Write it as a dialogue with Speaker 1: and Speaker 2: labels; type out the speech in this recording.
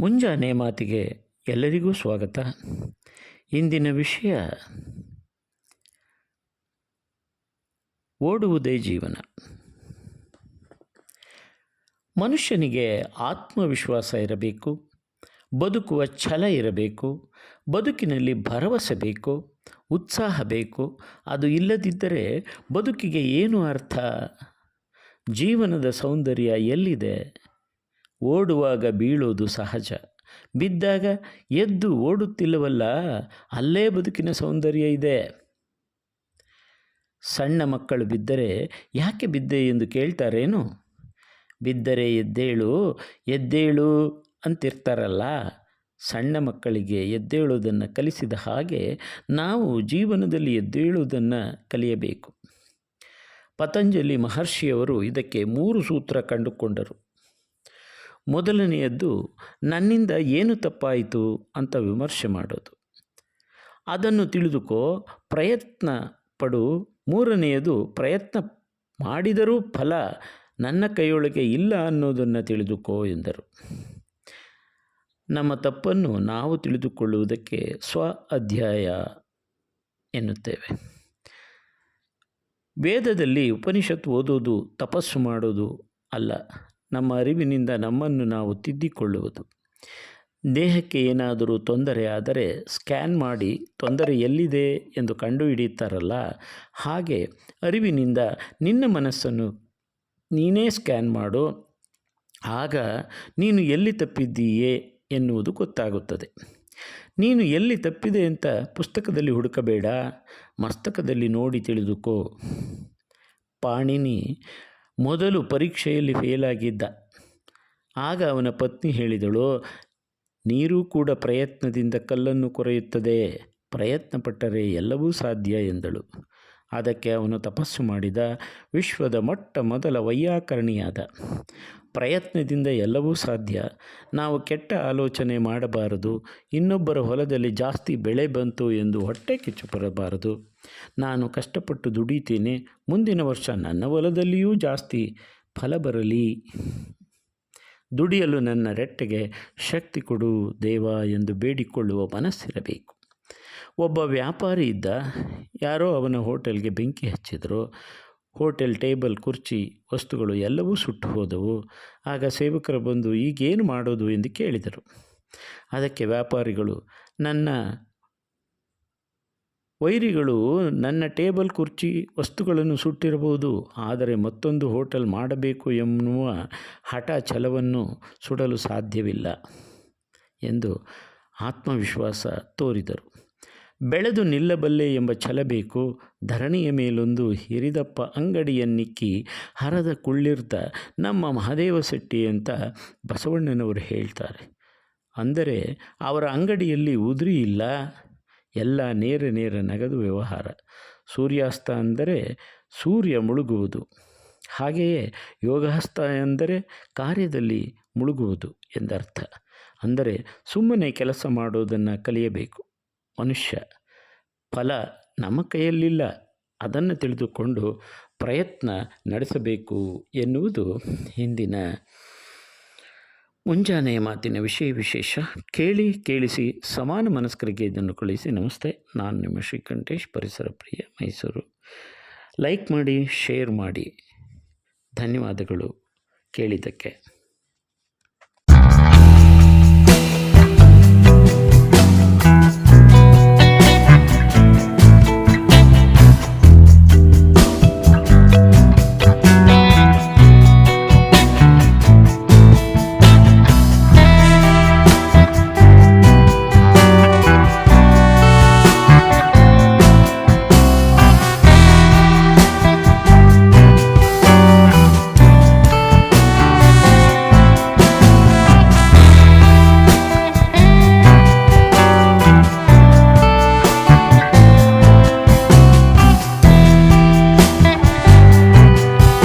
Speaker 1: ಮುಂಜಾನೆ ಮಾತಿಗೆ ಎಲ್ಲರಿಗೂ ಸ್ವಾಗತ. ಇಂದಿನ ವಿಷಯ ಓಡುವುದೇ ಜೀವನ. ಮನುಷ್ಯನಿಗೆ ಆತ್ಮವಿಶ್ವಾಸ ಇರಬೇಕು, ಬದುಕುವ ಛಲ ಇರಬೇಕು, ಬದುಕಿನಲ್ಲಿ ಭರವಸೆ ಬೇಕು, ಉತ್ಸಾಹ ಬೇಕು. ಅದು ಇಲ್ಲದಿದ್ದರೆ ಬದುಕಿಗೆ ಏನು ಅರ್ಥ? ಜೀವನದ ಸೌಂದರ್ಯ ಎಲ್ಲಿದೆ? ಓಡುವಾಗ ಬೀಳೋದು ಸಹಜ. ಬಿದ್ದಾಗ ಎದ್ದು ಓಡುತ್ತಿಲ್ಲವಲ್ಲ, ಅಲ್ಲೇ ಬದುಕಿನ ಸೌಂದರ್ಯ ಇದೆ. ಸಣ್ಣ ಮಕ್ಕಳು ಬಿದ್ದರೆ ಯಾಕೆ ಬಿದ್ದೆ ಎಂದು ಕೇಳ್ತಾರೇನು? ಬಿದ್ದರೆ ಎದ್ದೇಳು ಎದ್ದೇಳು ಅಂತಿರ್ತಾರಲ್ಲ. ಸಣ್ಣ ಮಕ್ಕಳಿಗೆ ಎದ್ದೇಳುವುದನ್ನು ಕಲಿಸಿದ ಹಾಗೆ ನಾವು ಜೀವನದಲ್ಲಿ ಎದ್ದೇಳುವುದನ್ನು ಕಲಿಯಬೇಕು. ಪತಂಜಲಿ ಮಹರ್ಷಿಯವರು ಇದಕ್ಕೆ ಮೂರು ಸೂತ್ರ ಕಂಡುಕೊಂಡರು. ಮೊದಲನೆಯದ್ದು ನನ್ನಿಂದ ಏನು ತಪ್ಪಾಯಿತು ಅಂತ ವಿಮರ್ಶೆ ಮಾಡೋದು. ಅದನ್ನು ತಿಳಿದುಕೋ, ಪ್ರಯತ್ನ ಪಡು. ಮೂರನೆಯದು, ಪ್ರಯತ್ನ ಮಾಡಿದರೂ ಫಲ ನನ್ನ ಕೈಯೊಳಗೆ ಇಲ್ಲ ಅನ್ನೋದನ್ನು ತಿಳಿದುಕೋ ಎಂದರು. ನಮ್ಮ ತಪ್ಪನ್ನು ನಾವು ತಿಳಿದುಕೊಳ್ಳುವುದಕ್ಕೆ ಸ್ವ ಅಧ್ಯಾಯ ಎನ್ನುತ್ತೇವೆ. ವೇದದಲ್ಲಿ ಉಪನಿಷತ್ ಓದೋದು ತಪಸ್ಸು ಮಾಡೋದು ಅಲ್ಲ. ನಮ್ಮ ಅರಿವಿನಿಂದ ನಮ್ಮನ್ನು ನಾವು ತಿದ್ದಿಕೊಳ್ಳುವುದು. ದೇಹಕ್ಕೆ ಏನಾದರೂ ತೊಂದರೆ ಆದರೆ ಸ್ಕ್ಯಾನ್ ಮಾಡಿ ತೊಂದರೆ ಎಲ್ಲಿದೆ ಎಂದು ಕಂಡುಹಿಡಿಯುತ್ತಾರಲ್ಲ, ಹಾಗೆ ಅರಿವಿನಿಂದ ನಿನ್ನ ಮನಸ್ಸನ್ನು ನೀನೇ ಸ್ಕ್ಯಾನ್ ಮಾಡು. ಆಗ ನೀನು ಎಲ್ಲಿ ತಪ್ಪಿದ್ದೀಯೇ ಎನ್ನುವುದು ಗೊತ್ತಾಗುತ್ತದೆ. ನೀನು ಎಲ್ಲಿ ತಪ್ಪಿದೆ ಅಂತ ಪುಸ್ತಕದಲ್ಲಿ ಹುಡುಕಬೇಡ, ಮಸ್ತಕದಲ್ಲಿ ನೋಡಿ ತಿಳಿದುಕೋ. ಪಾಣಿನಿ ಮೊದಲು ಪರೀಕ್ಷೆಯಲ್ಲಿ ಫೇಲಾಗಿದ್ದ ಆಗ ಅವನ ಪತ್ನಿ ಹೇಳಿದಳು, ನೀರು ಕೂಡ ಪ್ರಯತ್ನದಿಂದ ಕಲ್ಲನ್ನು ಕೊರೆಯುತ್ತದೆ. ಪ್ರಯತ್ನಪಟ್ಟರೆ ಎಲ್ಲವೂ ಸಾಧ್ಯ ಎಂದಳು. ಅದಕ್ಕೆ ಅವನು ತಪಸ್ಸು ಮಾಡಿದ ವಿಶ್ವದ ಮೊಟ್ಟ ಮೊದಲ ವೈಯಾಕರಣಿಯಾದ. ಪ್ರಯತ್ನದಿಂದ ಎಲ್ಲವೂ ಸಾಧ್ಯ. ನಾವು ಕೆಟ್ಟ ಆಲೋಚನೆ ಮಾಡಬಾರದು. ಇನ್ನೊಬ್ಬರ ಹೊಲದಲ್ಲಿ ಜಾಸ್ತಿ ಬೆಳೆ ಬಂತು ಎಂದು ಹೊಟ್ಟೆ ಕಿಚ್ಚು ಬರಬಾರದು ನಾನು ಕಷ್ಟಪಟ್ಟು ದುಡಿತೇನೆ ಮುಂದಿನ ವರ್ಷ ನನ್ನ ಹೊಲದಲ್ಲಿಯೂ ಜಾಸ್ತಿ ಫಲ ಬರಲಿ. ದುಡಿಯಲು ನನ್ನ ರೆಟ್ಟೆಗೆ ಶಕ್ತಿ ಕೊಡು ದೇವ ಎಂದು ಬೇಡಿಕೊಳ್ಳುವ ಮನಸ್ಸಿರಬೇಕು. ಒಬ್ಬ ವ್ಯಾಪಾರಿ ಇದ್ದ. ಯಾರೋ ಅವನ ಹೋಟೆಲ್ಗೆ ಬೆಂಕಿ ಹಚ್ಚಿದರು. ಹೋಟೆಲ್ ಟೇಬಲ್, ಕುರ್ಚಿ, ವಸ್ತುಗಳು ಎಲ್ಲವೂ ಸುಟ್ಟು ಹೋದವು. ಆಗ ಸೇವಕರು ಬಂದು, ಈಗೇನು ಮಾಡೋದು? ಎಂದು ಕೇಳಿದರು. ಅದಕ್ಕೆ ವ್ಯಾಪಾರಿಗಳು, ನನ್ನ ವೈರಿಗಳು ನನ್ನ ಟೇಬಲ್, ಕುರ್ಚಿ, ವಸ್ತುಗಳನ್ನು ಸುಟ್ಟಿರಬಹುದು. ಆದರೆ ಮತ್ತೊಂದು ಹೋಟೆಲ್ ಮಾಡಬೇಕು ಎನ್ನುವ ಹಠ ಛಲವನ್ನು ಸುಡಲು ಸಾಧ್ಯವಿಲ್ಲ ಎಂದು ಆತ್ಮವಿಶ್ವಾಸ ತೋರಿದರು. ಬೆಳೆದು ನಿಲ್ಲಬಲ್ಲೆ ಎಂಬ ಛಲ ಬೇಕು. ಧರಣಿಯ ಮೇಲೊಂದು ಹಿರಿದಪ್ಪ ಅಂಗಡಿಯನ್ನಿಕ್ಕಿ ಹರದ ಕುಳ್ಳಿರ್ತ ನಮ್ಮ ಮಹದೇವ ಶೆಟ್ಟಿ ಅಂತ ಬಸವಣ್ಣನವರು ಹೇಳ್ತಾರೆ. ಅಂದರೆ ಅವರ ಅಂಗಡಿಯಲ್ಲಿ ಉದುರಿ ಇಲ್ಲ. ಎಲ್ಲ ನೇರ ನೇರ ನಗದು ವ್ಯವಹಾರ. ಸೂರ್ಯಾಸ್ತ ಅಂದರೆ ಸೂರ್ಯ ಮುಳುಗುವುದು. ಹಾಗೆಯೇ ಯೋಗಾಸ್ತ ಎಂದರೆ ಕಾರ್ಯದಲ್ಲಿ ಮುಳುಗುವುದು ಎಂದರ್ಥ. ಅಂದರೆ ಸುಮ್ಮನೆ ಕೆಲಸ ಮಾಡೋದನ್ನು ಕಲಿಯಬೇಕು. ಮನುಷ್ಯ ಫಲ ನಮ್ಮ ಕೈಯಲ್ಲಿಲ್ಲ. ಅದನ್ನು ತಿಳಿದುಕೊಂಡು ಪ್ರಯತ್ನ ನಡೆಸಬೇಕು ಎನ್ನುವುದು ಹಿಂದಿನ ಮುಂಜಾನೆಯ ಮಾತಿನ ವಿಷಯ ವಿಶೇಷ. ಕೇಳಿ, ಕೇಳಿಸಿ, ಸಮಾನ ಮನಸ್ಕರಿಗೆ ಇದನ್ನು ಕಳಿಸಿ ನಮಸ್ತೆ, ನಾನು ನಿಮ್ಮ ಶ್ರೀಕಂಠೇಶ್, ಪರಿಸರ ಪ್ರಿಯ ಮೈಸೂರು. ಲೈಕ್ ಮಾಡಿ, ಶೇರ್ ಮಾಡಿ. ಧನ್ಯವಾದಗಳು ಕೇಳಿದ್ದಕ್ಕೆ.